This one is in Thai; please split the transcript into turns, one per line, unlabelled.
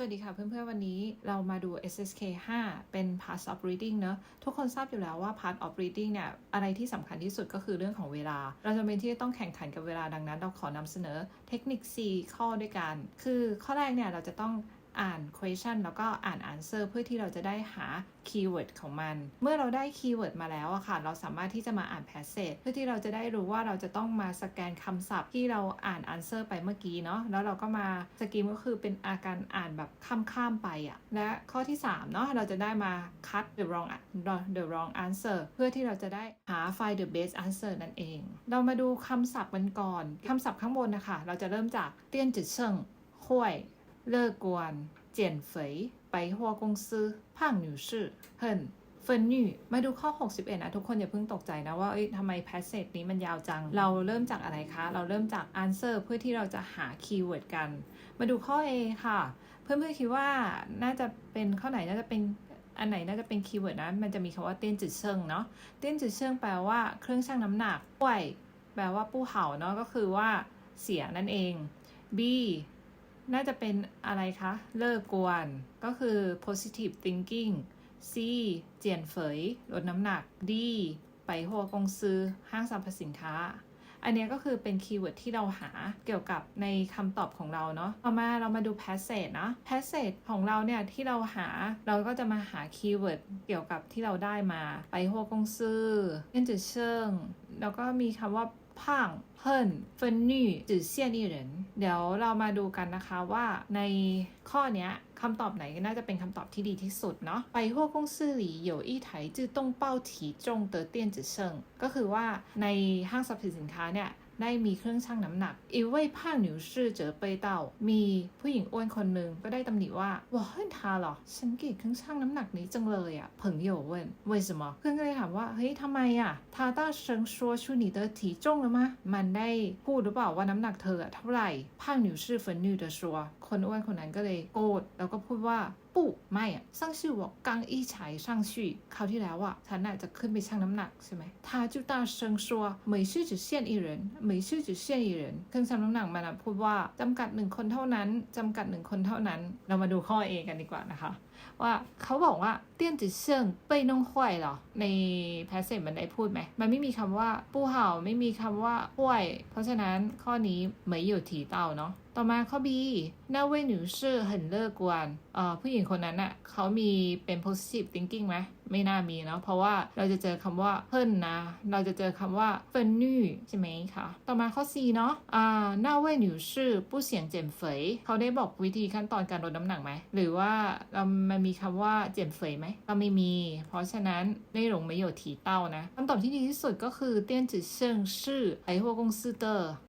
สวัสดีค่ะเพื่อนๆ วันนี้เรามาดู SSK 5 เป็น part of reading เนอะทุกคนทราบอยู่แล้วว่า part of reading เนี่ย อะไรที่สำคัญที่สุดก็คือเรื่องของเวลา เราจะเป็นที่จะต้องแข่งขันกับเวลาดังนั้น เราขอนำเสนอเทคนิค 4 ข้อด้วยกัน คือข้อแรกเนี่ย เราจะต้อง อ่าน question แล้วก็อ่าน answer เพื่อที่เราจะได้หา keyword ของมัน เมื่อเราได้ keyword มาแล้วอะค่ะ เราสามารถที่จะมาอ่าน passage เพื่อที่เราจะได้รู้ว่าเราจะต้องมาสแกนคำศัพท์ที่เราอ่าน answer ไปเมื่อกี้เนาะ แล้วเราก็มาสกิมก็คือเป็นอาการอ่านแบบข้ามๆไปอะและข้อที่ 3 เนาะ เราจะได้มา cut the wrong the wrong answer เพื่อที่เราจะได้หา find the best answer นั่นเอง เรามาดูคำศัพท์กันก่อน คำศัพท์ข้างบนนะคะ เราจะเริ่มจากเตี้ยนจืดเชิงห้วย เลิกกวนเจียนเฟยไปหัวกงซื้อผ่างหนูชื่อเฮินเฟินนี่มาดูข้อ 61 นะ ทุกคนอย่าเพิ่งตกใจนะ ว่าเอ๊ยทำไม Passage นี้มันยาวจัง เราเริ่มจากอะไรคะ เราเริ่มจาก answer เพื่อที่เราจะหา Keyword กัน มาดูข้อ A ค่ะ เพื่อนๆคิดว่าน่าจะเป็นข้อไหนน่าจะเป็นอันไหนน่าจะเป็นคีย์เวิร์ดนะ มันจะมีคำว่าเต้นจืดเชิงเนาะ เต้นจืดเชิงแปลว่าเครื่องชั่งน้ำหนักป่วยแปลว่าปู้เห่าเนาะ ก็คือว่าเสียนั่นเอง B น่าจะเป็นอะไรคะ เลิกกวน ก็คือ positive thinking C เจียนเฟยลดน้ำหนัก D ไปหัวกงซื้อห้างสรรพสินค้า อันนี้ก็คือเป็นคีย์เวิร์ดที่เราหาเกี่ยวกับในคำตอบของเราเนาะต่อมาเรามาดู passage นะ passage ของเราเนี่ยที่เราหาเราก็จะมาหาคีย์เวิร์ดเกี่ยวกับที่เราได้มา ไปหัวกงซื้อเอ็นจือเชิงแล้วก็มีคำว่า พังเพิ่นเฟินนี่จื่อเซียนอีเหรินเดี๋ยวเรามาดูกันนะคะว่าในข้อเนี้ยคำตอบไหนน่าจะเป็นคำตอบที่ดีที่สุดเนาะไปหัว公司里有一台自动报体重的电子秤ก็คือว่าในห้างสรรพสินค้าเนี่ย ได้มีเครื่องชั่งน้ำหนักอีเว่ยผ้าหนิวชื่อเจอเปยเต้ามีผู้หญิงอ้วนคนหนึ่งก็ได้ตำหนิว่าว่าเฮ้ยทาเหรอ ฉันเกลียดเครื่องชั่งน้ำหนักนี้จังเลยอะเผิงโยเว่น为什么เพื่อนก็เลยถามว่า เฮ้ยทำไมอะทาต้าเชิงชัวชู你的体重了吗มันได้พูดหรือเปล่าว่าน้ำหนักเธออะเท่าไหร่ผ้าหนิวชื่อเฟินนี่เดชัวคนอ้วนคนนั้นก็เลยโกรธแล้วก็พูดว่า ปุ๊ไม่อะ上次我刚一踩上去คราวที่แล้วอะฉันน่ะจะขึ้นไปชั่งน้ำหนักใช่ไหม他就大声说每次只限一人每次只限一人เครื่องชั่งน้ำหนักมันอะพูดว่าจำกัดหนึ่งคนเท่านั้นจำกัดหนึ่งคนเท่านั้น เรามาดูข้อ A กันดีกว่านะคะ ว่าเขาบอกว่าเตี้ยนจืดเชิงเป้ยน้องห้วยเหรอ ในแพสเซจมันได้พูดไหม มันไม่มีคำว่าปู้เห่าไม่มีคำว่าห้วย เพราะฉะนั้นข้อนี้ไม่อยู่ถีเต่าเนาะ ต่อมาข้อ B หน้าเว่ยหนูชื่อเหินเลิกกวนเอ่อผู้หญิงคนนั้นน่ะเขามีเป็น positive thinking ไหมไม่น่ามีเนาะ เพราะว่าเราจะเจอคำว่าเพิ่นนะ เราจะเจอคำว่าเฟินนี่ใช่ไหมคะ ต่อมาข้อ C เนาะ อ่าหน้าเว่ยหนูชื่อผู้เสียงเจียนเฟยเขาได้บอกวิธีขั้นตอนการลดน้ำหนักไหม หรือว่าเรามันมีคำว่าเจียนเฟยไหม ก็ไม่มี เพราะฉะนั้นไม่หลงไม่有提到นะคำตอบที่ดีที่สุดก็คือเตี้ยนจือเชิงชื่อไอหัวกงซื่อเตอร์